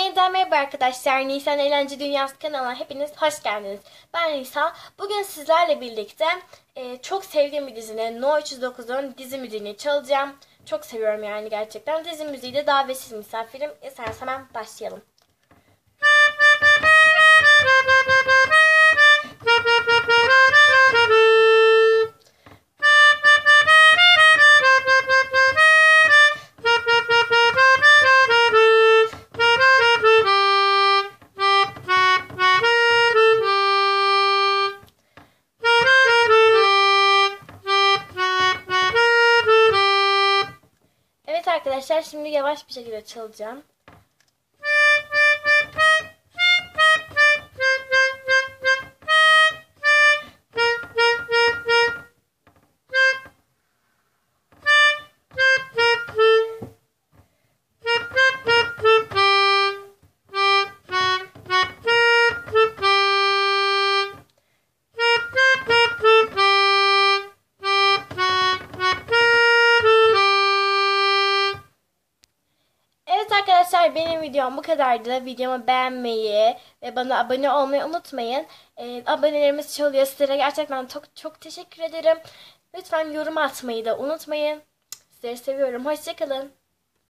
Yeniden merhaba arkadaşlar. Nisan Eğlence Dünyası kanalına hepiniz hoş geldiniz. Ben Nisa. Bugün sizlerle birlikte e, çok sevdiğim bir dizinin No 309'un dizi müziğini çalacağım. Çok seviyorum yani gerçekten. Dizi müziği de davetsiz misafirim. İsterseniz hemen başlayalım. Arkadaşlar şimdi yavaş bir şekilde çalacağım. Arkadaşlar benim videom bu kadardı. Videomu beğenmeyi ve bana abone olmayı unutmayın. Ee, abonelerimiz çalıyor. Sizlere gerçekten çok çok teşekkür ederim. Lütfen yorum atmayı da unutmayın. Sizleri seviyorum. Hoşçakalın.